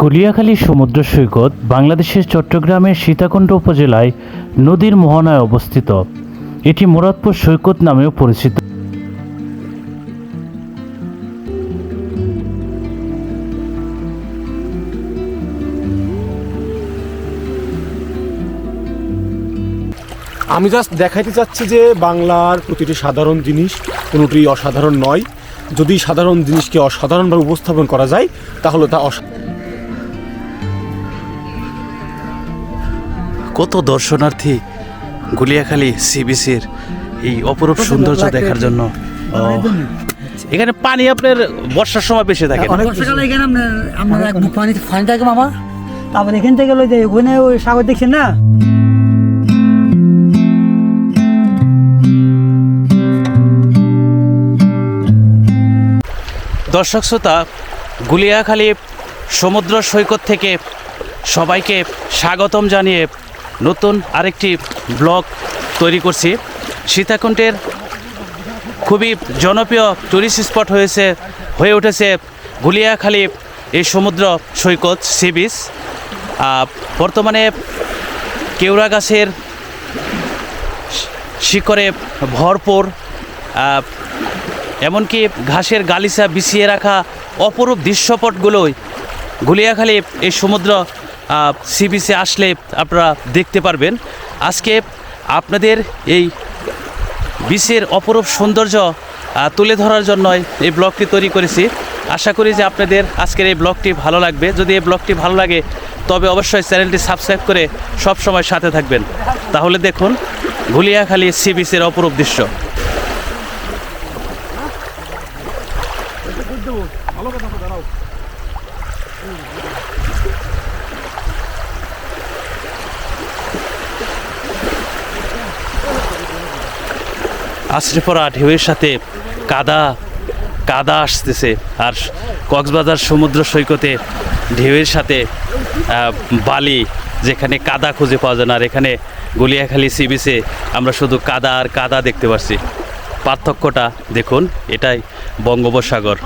গলিয়াখালী সমুদ্র সৈকত বাংলাদেশের চট্টগ্রামের সীতাকুণ্ড উপজেলায় নদীর মোহনায় অবস্থিত। এটি মুরাদপুর সৈকত নামেও পরিচিত। আমি জাস্ট দেখাইতে চাচ্ছি যে বাংলার প্রতিটি সাধারণ জিনিস কোনোটি অসাধারণ নয়। যদি সাধারণ জিনিসকে অসাধারণভাবে উপস্থাপন করা যায় তাহলে তা অসা কত দর্শনার্থী গুলিয়াখালী সি বিচের এই অপরূপ সৌন্দর্য দেখার জন্য? এখানে পানি আপনার বর্ষার সময় বেশি থাকে না? বর্ষাকালে এখানে আপনার আপনার এক বুক পানি পানি থাকে মামা। তারপর এখান থেকে যে ওখানে ওই সাগর দেখছেন না? দর্শক শ্রোতা, গুলিয়াখালী সমুদ্র সৈকত থেকে সবাইকে স্বাগতম জানিয়ে নতুন আরেকটি ব্লগ তৈরি করছি। সীতাকুণ্ডের খুবই জনপ্রিয় টুরিস্ট স্পট হয়েছে, হয়ে উঠেছে গুলিয়াখালী এই সমুদ্র সৈকত সি বিচ বর্তমানে কেওড়া গাছের শিকড়ে ভরপুর এমনকি ঘাসের গালিচা বিছিয়ে রাখা অপরূপ দৃশ্যপটগুলোই গুলিয়াখালী এই সমুদ্র সি বিচে আসলে আপনারা দেখতে পারবেন। আজকে আপনাদের এই বিচের অপরূপ সৌন্দর্য তুলে ধরার জন্যই এই ব্লগটি তৈরি করেছি। আশা করি যে আপনাদের আজকের এই ব্লগটি ভালো লাগবে। যদি এই ব্লগটি ভালো লাগে, তবে অবশ্যই চ্যানেলটি সাবস্ক্রাইব করে সব সময় সাথে থাকবেন। তাহলে দেখুন, গুলিয়াখালী সি বিচের অপরূপ দৃশ্য। আশ্রে পড়া ঢেউয়ের সাথে কাদা কাদা আসতেছে। আর কক্সবাজার সমুদ্র সৈকতে ঢেউয়ের সাথে বালি যেখানে কাদা খুঁজে পাওয়া যায় না। আর এখানে গলিয়াখালী সি বিচে আমরা শুধু কাদা আর কাদা দেখতে পাচ্ছি পার্থক্যটা দেখুন, এটাই বঙ্গোপসাগর।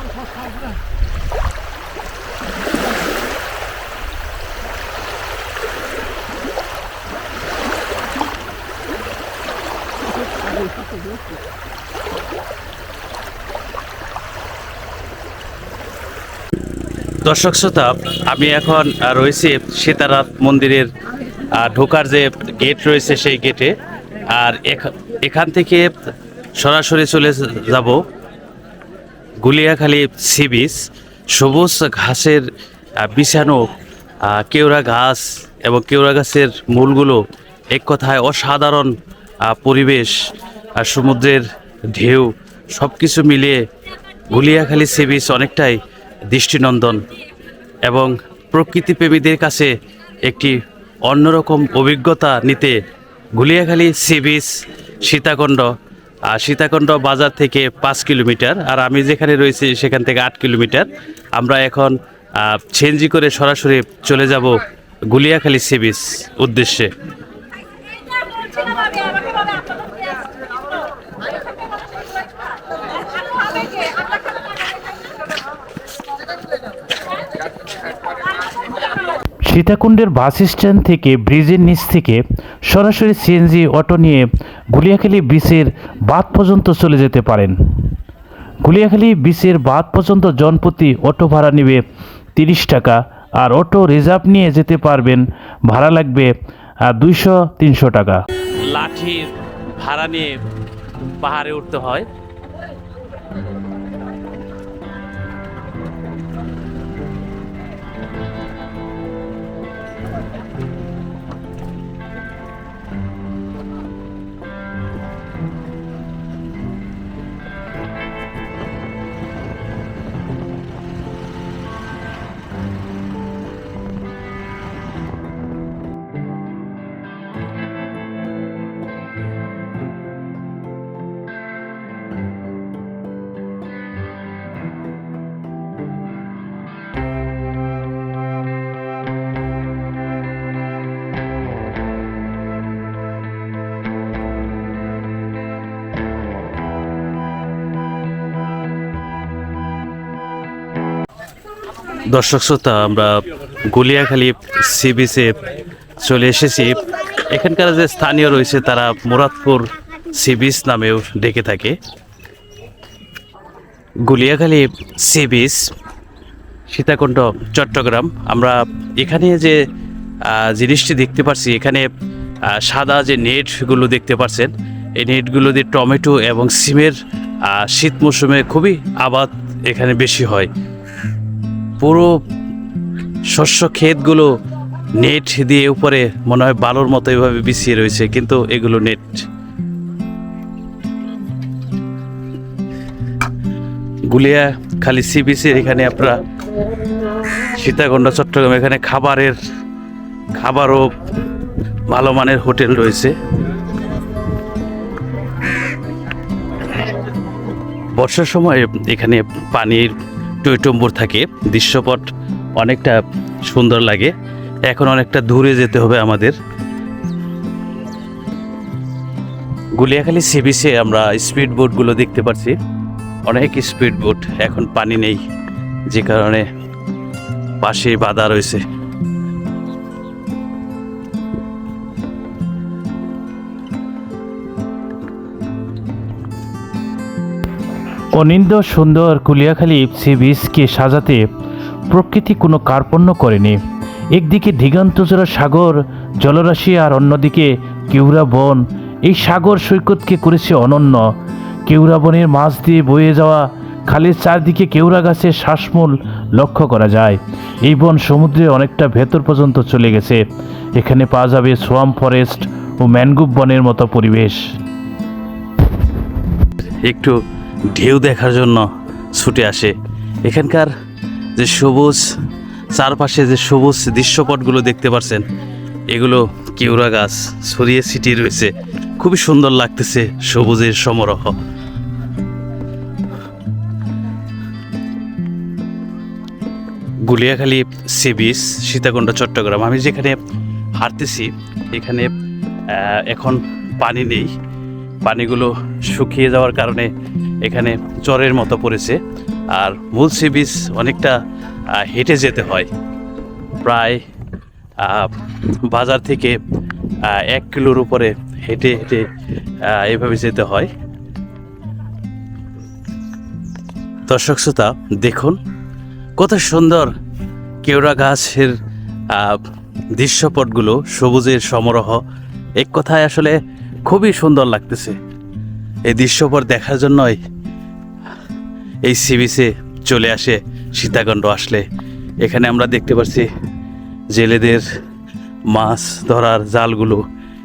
দর্শক শ্রোতা, আমি এখন রয়েছি সীতারাম মন্দিরের ঢোকার যে গেট রয়েছে সেই গেটে আর এখা- এখান থেকে সরাসরি চলে যাব গুলিয়াখালী সি বিচ সবুজ ঘাসের বিছানো কেওড়া ঘাস এবং কেওড়া গাছের মূলগুলো এক কথায় অসাধারণ পরিবেশ। আর সমুদ্রের ঢেউ সব কিছু মিলিয়ে গুলিয়াখালী সি বিচ অনেকটাই দৃষ্টিনন্দন এবং প্রকৃতিপ্রেমীদের কাছে একটি অন্যরকম অভিজ্ঞতা নিতে গুলিয়াখালী সি বিচ সীতাকুণ্ড আর সীতাকুণ্ড বাজার থেকে পাঁচ কিলোমিটার আর আমি যেখানে রয়েছি সেখান থেকে আট কিলোমিটার। আমরা এখন চেঞ্জি করে সরাসরি চলে যাব গুলিয়াখালী সি বিচ উদ্দেশ্যে। সীতাকুণ্ডের বাস স্ট্যান্ড থেকে ব্রিজের নিচ থেকে সরাসরি সিএনজি অটো নিয়ে গুলিয়াখালী বিচের বাদ পর্যন্ত চলে যেতে পারেন। গুলিয়াখালী বিচের বাদ পর্যন্ত জনপ্রতি অটো ভাড়া নেবে তিরিশ টাকা আর অটো রিজার্ভ নিয়ে যেতে পারবেন ভাড়া লাগবে দুইশো, তিনশো টাকা। লাঠির ভাড়া নিয়ে পাহাড়ে উঠতে হয়। দর্শক শ্রোতা, আমরা গুলিয়াখালী সি বিচে চলে এসেছি। এখানকার যে স্থানীয় রয়েছে, তারা মুরাদপুর সি বিচ নামেও ডেকে থাকে। Guliakhali sea beach Sitakunda, Chattogram. আমরা এখানে যে জিনিসটি দেখতে পাচ্ছি এখানে সাদা যে নেটগুলো দেখতে পাচ্ছেন এই নেটগুলো দিয়ে টমেটো এবং সিমের শীত মৌসুমে খুবই আবাদ এখানে বেশি হয়। পুরো শস্য ক্ষেতগুলো নেট দিয়ে উপরে মনে হয় বালুর মতো এভাবে বিছিয়ে রয়েছে, কিন্তু এগুলো নেট। গুলিয়া খালি সি বিচের এখানে আপনারা সীতাকুণ্ড, চট্টগ্রাম, এখানে খাবারের, খাবারও ভালো মানের হোটেল রয়েছে। বর্ষার সময় এখানে পানির টইটম্বুর থাকে। দৃশ্যপট অনেকটা সুন্দর লাগে। এখন অনেকটা দূরে যেতে হবে আমাদের। গুলিয়াখালী সি বিচে আমরা স্পিড বোটগুলো দেখতে পাচ্ছি। অনেক স্পিড বোট এখন পানি নেই। যে কারণে পাশে বাধা রয়েছে। অনিন্দ সুন্দর কুলিয়াখালী সি বিচকে সাজাতে প্রকৃতি কোনো কার্পণ্য করেনি। একদিকে দিগন্তজোড়া সাগর, জলরাশি আর অন্যদিকে কেউরা বন। এই সাগর সৈকতকে করেছে অনন্য। কেউরা বনের মাছ দিয়ে বয়ে যাওয়া খালের চারদিকে কেউরা গাছের শ্বাসমূল লক্ষ্য করা যায়। এই বন সমুদ্রে অনেকটা ভেতর পর্যন্ত চলে গেছে। এখানে পাওয়া যাবে সোয়াম ফরেস্ট ও ম্যানগ্রোভ বনের মতো পরিবেশ। একটু ঢেউ দেখার জন্য ছুটে আসে। এখানকার যে সবুজ চারপাশে যে সবুজ দৃশ্যপটগুলো দেখতে পাচ্ছেন এগুলো কেউরা গাছ ছড়িয়ে ছিটিয়ে রয়েছে। খুবই সুন্দর লাগতেছে সবুজের সমারোহ। Guliakhali sea beach, Sitakunda, Chattogram. আমি যেখানে হাঁটতেছি, এখানে এখন পানি নেই। পানিগুলো শুকিয়ে যাওয়ার কারণে এখানে চরের মতো পড়েছে। আর মূল সি বিচ অনেকটা হেঁটে যেতে হয়। প্রায় বাজার থেকে এক কিলোর উপরে হেঁটে হেঁটে এভাবে যেতে হয়। দর্শক শ্রোতা, দেখুন, কত সুন্দর কেওড়া গাছের দৃশ্যপটগুলো, সবুজের সমারোহ। এক কথায় আসলে খুবই সুন্দর লাগতেছে। এই দৃশ্যপর দেখার জন্যই এই সিবিসে চলে আসে সীতাকুণ্ড আসলে। এখানে আমরা দেখতে পাচ্ছি জেলেদের মাছ ধরার জালগুলো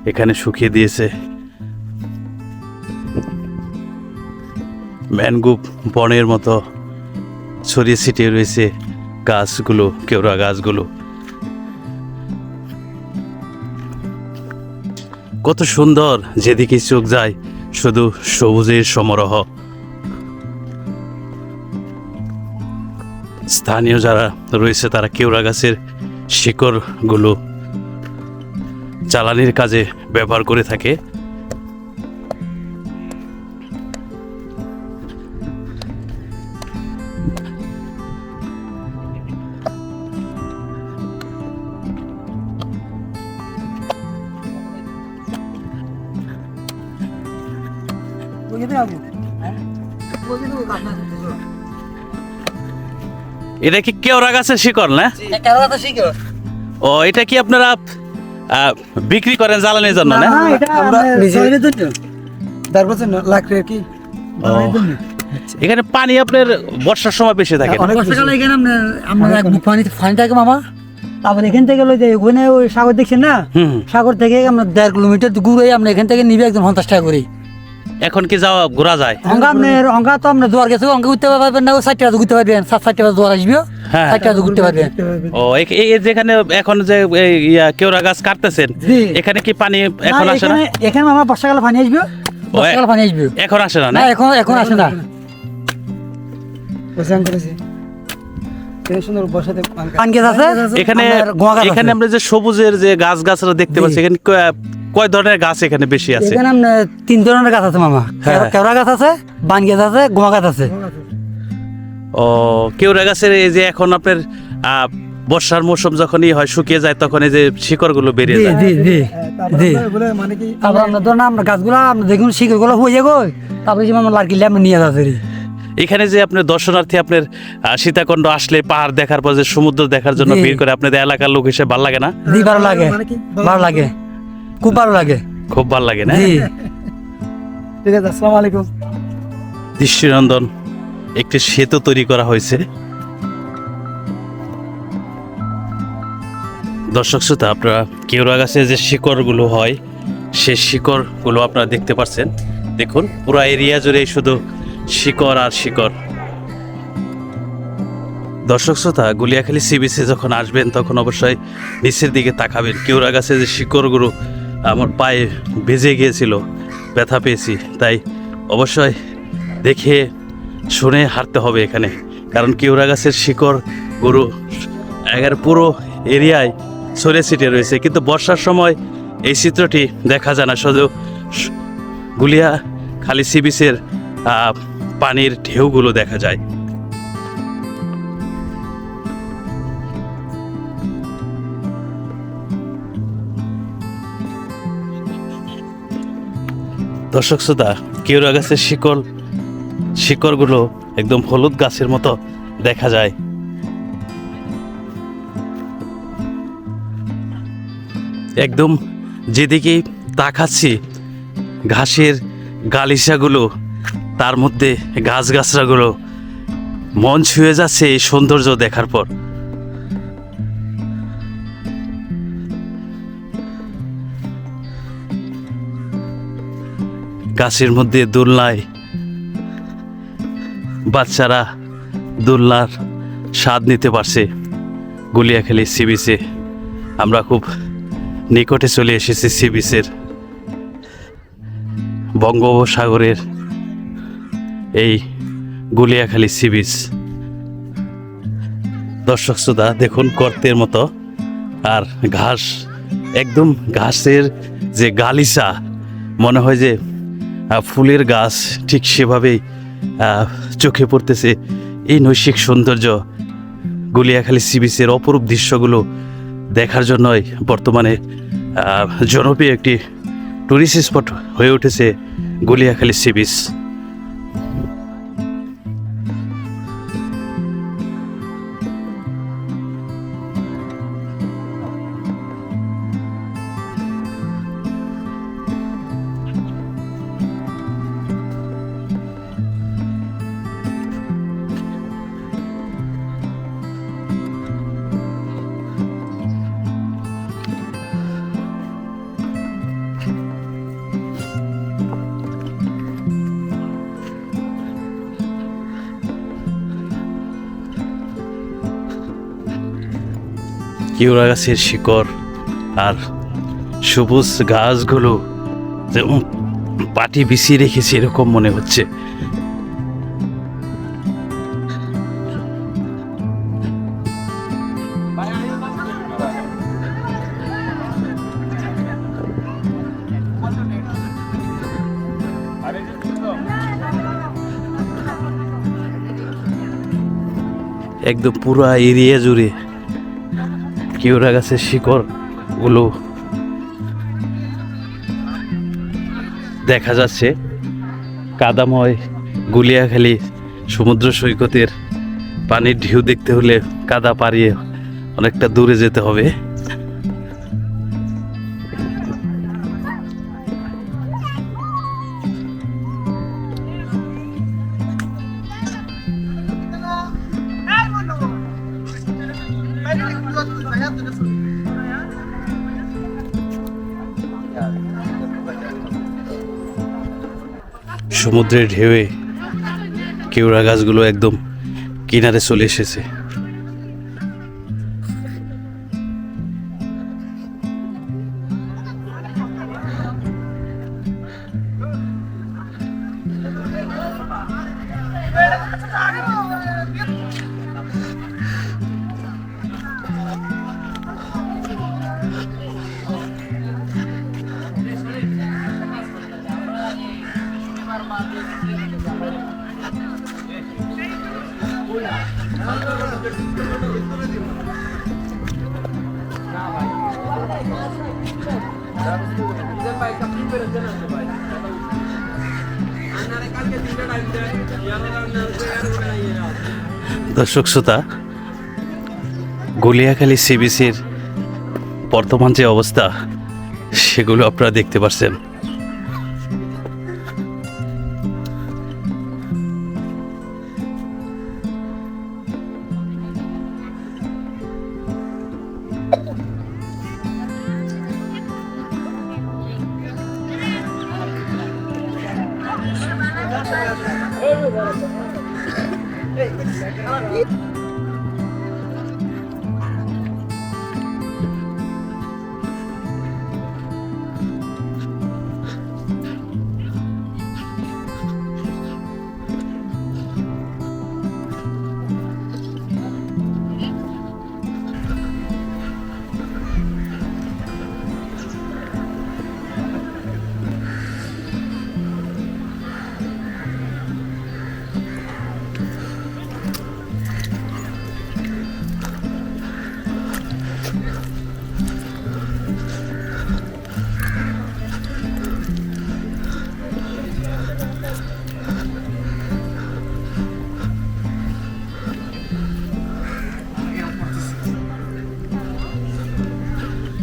এখানে শুকিয়ে দিয়েছে। ম্যানগ্রোভ বনের মতো ছড়িয়ে ছিটিয়ে রয়েছে গাছগুলো, কেওড়া গাছগুলো। কত সুন্দর যেদিকে চোখ যায় শুধু সবুজের সমারোহ। স্থানীয় যারা রয়েছে, তারা কেওড়া গাছের শিকড়গুলো জ্বালানির কাজে ব্যবহার করে থাকে। এটা কি কেওড়া গাছের শিকড় না? ও এটা কি আপনারা বিক্রি করেন জ্বালানির জন্য না? কি? এখানে পানি আপনার বর্ষার সময় বেশি থাকে এখানে আমরা পানি পানি থাকে মামা। তারপর এখান থেকে লই যাই ওখানে ওই সাগর দেখছেন না। সাগর থেকে আমরা দেড় কিলোমিটার ঘুরে আমরা এখান থেকে নিবে একদম পঞ্চাশ টাকা করে। এখন কি যাওয়া ঘোরা যায়? অঙ্কা আপনার অঙ্গা তো আপনার দুয়ার গেছে অঙ্গা ঘুরতে পারবেন না ষাট টাকা ঘুরতে পারবেন সাত ষাট টাকা দুয়ার আসবে হ্যাঁ। ষাট টাকা ঘুরতে পারবেন। ও এই যেখানে এখন যে এই ইয়া কেওড়া গাছ কাটতেছেন জি। এখানে কি পানি এখন আসে না? এখানে আমার বর্ষাকালে পানি আসবে বর্ষাকালে পানি আসবে। এখন আসে না এখন এখন আসে না। আছে এখানে আমরা যে সবুজের যে গাছ গাছরা দেখতে পাচ্ছি এখানে কয়- ধরনের গাছ এখানে বেশি আছে? এখানে তিন ধরনের গাছ আছে মামা। হ্যাঁ। কেওড়া গাছ আছে বান গাছ আছে গোয়া গাছ আছে। ও কেওড়া গাছের এই যে এখন আপনার আহ, বর্ষার মৌসুম যখনই হয় শুকিয়ে যায় তখন এই যে শিকড়গুলো বেরিয়ে যায়। জি জি জি। তারপর আমরা ধরুন আমরা গাছগুলা আমরা দেখুন শিকড়গুলো হয়ে যাব তারপরে যেমন আমরা লার্কিলে আমরা নিয়ে যাচ্ছি এখানে যে আপনার দর্শনার্থী আপনার সীতাকুণ্ড আসলে পাহাড় দেখার পর যে সমুদ্র দেখার জন্য ভিড় করে আপনাদের এলাকার লোক হিসেবে ভালো লাগে না? ভালো লাগে। ভালো লাগে। খুব ভালো লাগে। খুব ভালো লাগে না? ঠিক আছে আসসালামু আলাইকুম। দৃষ্টিনন্দন একটি সেতু তৈরি করা হয়েছে। দর্শক শ্রোতা আপনারা কেওড়া গাছের যে শিকড়গুলো হয় সে শিকড়গুলো আপনারা দেখতে পাচ্ছেন দেখুন পুরো এরিয়া জুড়ে শুধু শিকড় আর শিকড়। দর্শক শ্রোতা গুলিয়াখালী সি বিচে যখন আসবেন তখন অবশ্যই নিচের দিকে তাকাবেন। কেউরা গাছের যে শিকড়গুলো আমার পায়ে ভেজে গিয়েছিল ব্যথা পেয়েছি। তাই অবশ্যই দেখে শুনে হাঁটতে হবে এখানে। কারণ কেউরা গাছের শিকড় গরু এগার পুরো এরিয়ায় ছড়ে ছিটে রয়েছে। কিন্তু বর্ষার সময় এই চিত্রটি দেখা যায় না। শুধু গুলিয়া খালি সি বিচের আহ, পানির ঢেউগুলো দেখা যায়। দর্শক শ্রোতা, কেওড়া গাছের শিকড় শিকড়গুলো একদম হলুদ গাছের মতো দেখা যায়। একদম যেদিকে তাকাচ্ছি, ঘাসের গালিচাগুলো তার মধ্যে গাছগাছরাগুলো মন ছুঁয়ে যাচ্ছে এই সৌন্দর্য দেখার পর। গাছের মধ্যে দোলনায় বাচ্চারা দোলনার স্বাদ নিতে পারছে। গুলিয়াখালী সি বিচে আমরা খুব নিকটে চলে এসেছি সি বিচের বঙ্গোপসাগরের এই গুলিয়াখালী সি বিচ দর্শক শ্রোতা, দেখুন কর্তের মতো আর ঘাস, একদম ঘাসের যে গালিসা মনে হয় যে ফুলের গাছ ঠিক সেভাবেই চোখে পড়তেছে। এই নৈশিক সৌন্দর্য গুলিয়াখালী সি বিচের অপরূপ দৃশ্যগুলো দেখার জন্যই বর্তমানে জনপ্রিয় একটি টুরিস্ট স্পট হয়ে উঠেছে গুলিয়াখালী সি বিচ কেওড়া গাছের শিকড় আর সবুজ গাছগুলো পাটি বিছিয়ে রেখেছে এরকম মনে হচ্ছে। একদম পুরা এরিয়া জুড়ে কেওড়া গাছের শিকড়গুলো দেখা যাচ্ছে কাদাময় গুলিয়াখালি সমুদ্র সৈকতের পানির ঢেউ দেখতে হলে কাদা পাড়িয়ে অনেকটা দূরে যেতে হবে। সমুদ্রের ঢেউয়ে কেওড়া গাছগুলো একদম কিনারে চলে এসেছে। দর্শক শ্রোতা গলিয়াখালী সিবিসির বর্তমান যে অবস্থা সেগুলো আপনারা দেখতে পাচ্ছেন Bye.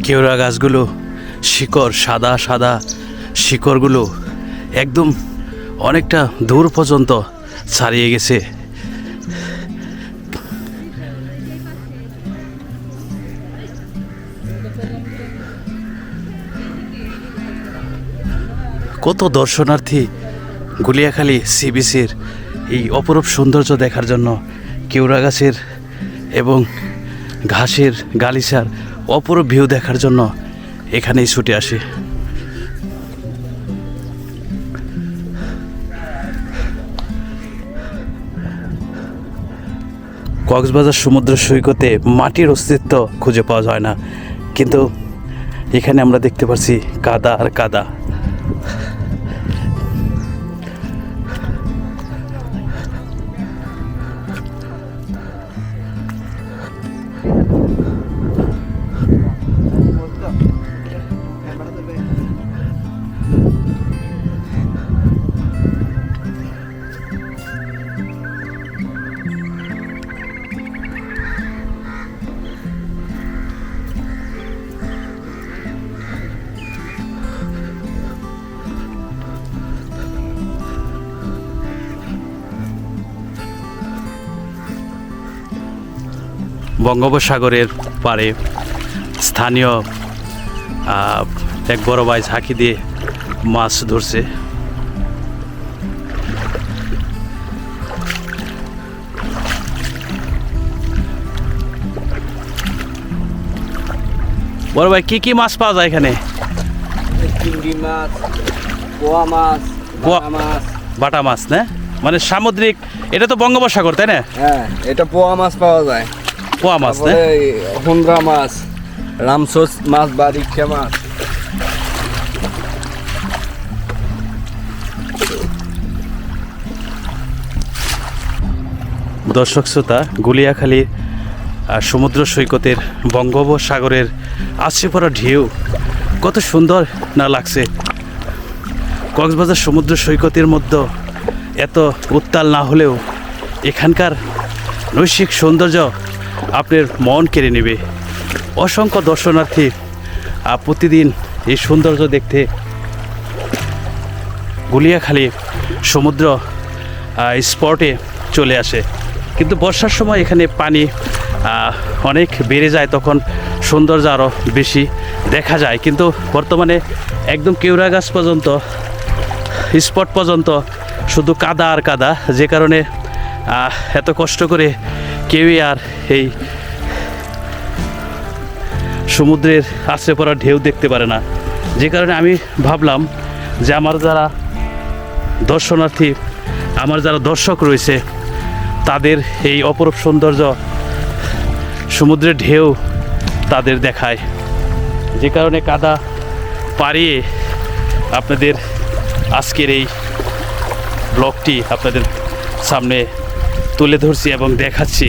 কেওড়া গাছগুলো, শিকড় সাদা সাদা শিকড়গুলো একদম অনেকটা দূর পর্যন্ত ছাড়িয়ে গেছে। কত দর্শনার্থী গুলিয়াখালী সিবিসির এই অপরূপ সৌন্দর্য দেখার জন্য কেওড়া গাছের এবং ঘাসের গালিচার অপরূপ ভিউ দেখার জন্য এখানেই ছুটে আসি। কক্সবাজার সমুদ্র সৈকতে মাটির অস্তিত্ব খুঁজে পাওয়া যায় না, কিন্তু এখানে আমরা দেখতে পাচ্ছি কাদা আর কাদা। বঙ্গোপসাগরের পারে স্থানীয় এক বড় ভাই ঝাঁকি দিয়ে মাছ ধরছে। বড় ভাই কি কি মাছ পাওয়া যায় এখানে? চিংড়ি মাছ পোয়া মাছ বাটা মাছ। বাটা মাছ না? মানে সামুদ্রিক এটা তো বঙ্গোপসাগর তাই না? হ্যাঁ এটা পোয়া মাছ পাওয়া যায়। পোয়া মাছ না? তারপরে মাছ রামসোস মাছ বা রিক্ষা মাছ। দর্শক শ্রোতা গুলিয়াখালী আহ, সমুদ্র সৈকতের বঙ্গোপসাগরের আছড়ে পড়া ঢেউ কত সুন্দর না লাগছে। কক্সবাজার সমুদ্র সৈকতের মধ্যে এত উত্তাল না হলেও এখানকার নৈশিক সৌন্দর্য আপনার মন কেড়ে নেবে। অসংখ্য দর্শনার্থী প্রতিদিন এই সৌন্দর্য দেখতে গুলিয়াখালী সমুদ্র স্পটে চলে আসে। কিন্তু বর্ষার সময় এখানে পানি অনেক বেড়ে যায়, তখন সৌন্দর্য আরও বেশি দেখা যায়। কিন্তু বর্তমানে একদম কেওড়া গাছ পর্যন্ত স্পট পর্যন্ত শুধু কাদা আর কাদা, যে কারণে এত কষ্ট করে কেউই আর এই সমুদ্রের আশ্রে পড়া ঢেউ দেখতে পারে না। যে কারণে আমি ভাবলাম যে আমার যারা দর্শনার্থী, আমার যারা দর্শক রয়েছে, তাদের এই অপরূপ সৌন্দর্য সমুদ্রের ঢেউ তাদের দেখায়। যে কারণে কাদা পাড়িয়ে আপনাদের আজকের এই ব্লগটি আপনাদের সামনে তুলে ধরছি এবং দেখাচ্ছি।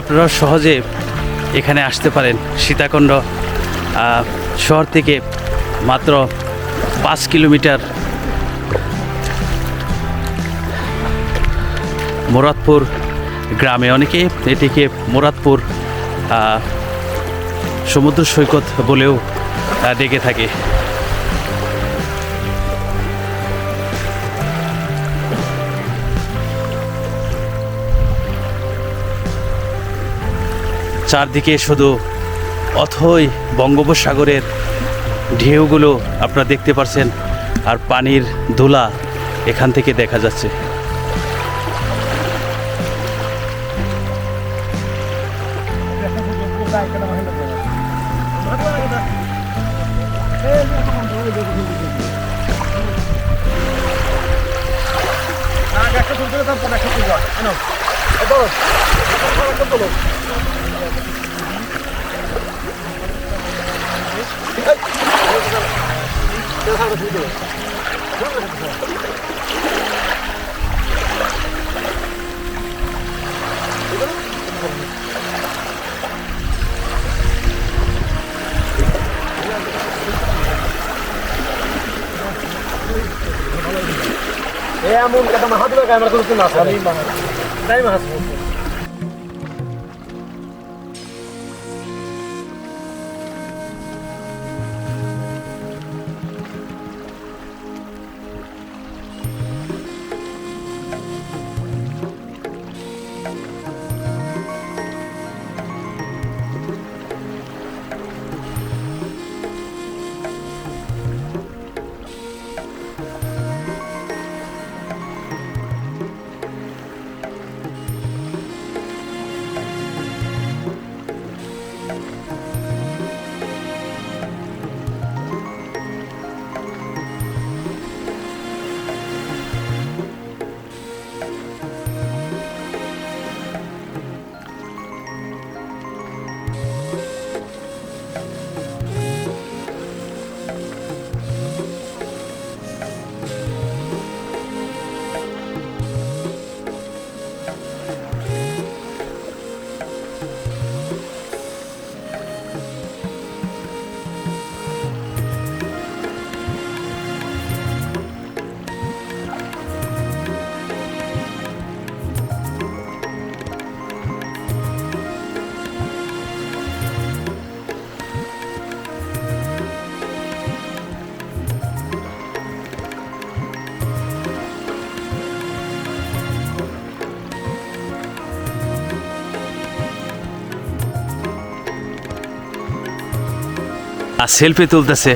আপনারা সহজে এখানে আসতে পারেন সীতাকুণ্ড শহর থেকে মাত্র পাঁচ কিলোমিটার মুরাদপুর গ্রামে। অনেকে এটিকে মুরাদপুর সমুদ্র সৈকত বলেও ডেকে থাকে। চারদিকে শুধু অথই বঙ্গোপসাগরের ঢেউগুলো আপনারা দেখতে পাচ্ছেন আর পানির ধুলা এখান থেকে দেখা যাচ্ছে। এমন কথা মাহাত ক্যামেরা করতে না আসে তাই মাহাত সেলফি তুলতেছে।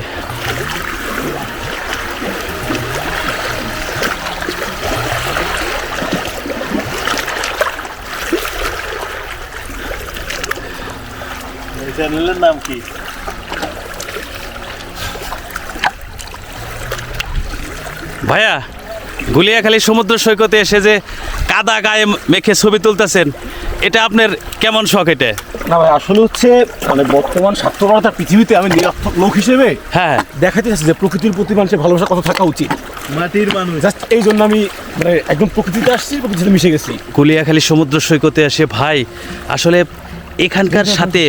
চ্যানেলের নাম কি? ভাইয়া গুলিয়াখালী সমুদ্র সৈকতে এসে যে কাদা গায়ে মেখে ছবি তুলতেছেন এটা আপনার কেমন শখ এটা? না ভাই আসলে হচ্ছে মানে বর্তমান স্বার্থপরতার পৃথিবীতে আমি নিরর্থক লোক হিসেবে হ্যাঁ দেখাতে চাচ্ছি যে প্রকৃতির প্রতি মানুষের ভালোবাসা কত থাকা উচিত। মাটির মানুষ। জাস্ট এই জন্য আমি মানে একদম প্রকৃতিতে আসছি প্রকৃতির সাথে মিশে গেছি। গুলিয়াখালী সমুদ্র সৈকতে এসে ভাই আসলে এখানকার সাথে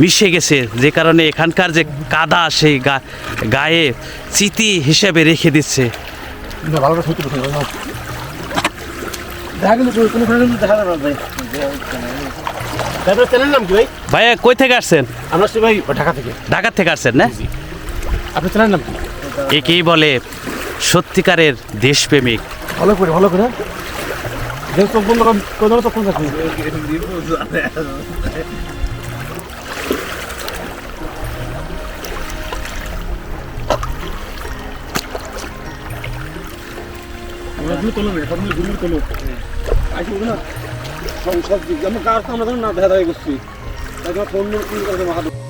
মিশে গেছে যে কারণে এখানকার যে কাদা সেই গায়ে স্মৃতি হিসেবে রেখে দিচ্ছে। ভালো সত্যি কথা দেখা গেল কোনো কোনো দেখা যাবে ভাই। তারপরে চ্যানেল নাম কি ভাই? ভাইয়া কই থেকে আসছেন? আমরা আসছি ভাই ঢাকা থেকে। ঢাকার থেকে আসছেন না? আপনার চ্যানেল নাম কি? একেই বলে সত্যিকারের দেশপ্রেমিক। ভালো করে ভালো করে। চোখ বন্ধ কর কোন তুমি তোলো না তুমি তুমি তোলো আসবে না সংসার দিক আমরা তো আমরা না দেখা দেখা করছি। তাই তোমার ফোন করে মাহাদ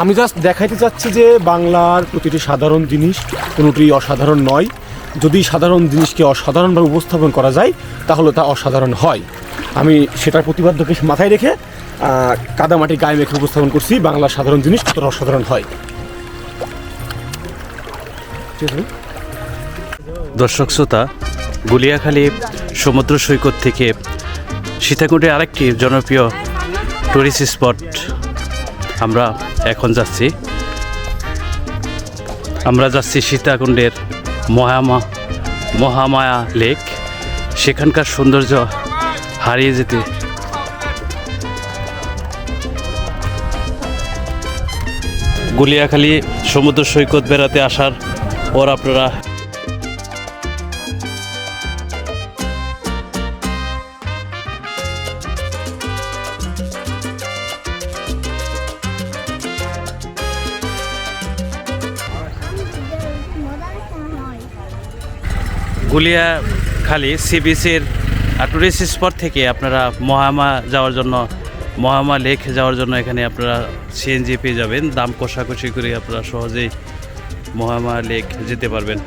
আমি জাস্ট দেখাইতে চাচ্ছি যে বাংলার প্রতিটি সাধারণ জিনিস কোনোটি অসাধারণ নয়। যদি সাধারণ জিনিসকে অসাধারণভাবে উপস্থাপন করা যায়, তাহলে তা অসাধারণ হয়। আমি সেটার প্রতিবাদ্যকে মাথায় রেখে কাদামাটি গায়ে মেখে উপস্থাপন করছি, বাংলার সাধারণ জিনিস কতটা অসাধারণ হয়। দর্শক শ্রোতা, গুলিয়াখালী সমুদ্র সৈকত থেকে সীতাকুণ্ডের আরেকটি জনপ্রিয় টুরিস্ট স্পট আমরা এখন যাচ্ছি। আমরা যাচ্ছি সীতাকুণ্ডের মহামা, মহামায়া লেক। সেখানকার সৌন্দর্য হারিয়ে যেতে। গুলিয়াখালী সমুদ্র সৈকত বেড়াতে আসার পর আপনারা গুলিয়াখালী সি বিচের টুরিস্ট স্পট থেকে আপনারা মহামা যাওয়ার জন্য, মহামা লেক যাওয়ার জন্য এখানে আপনারা সিএনজি পেয়ে যাবেন। দাম কষাকষি করে আপনারা সহজেই মহামা লেক যেতে পারবেন।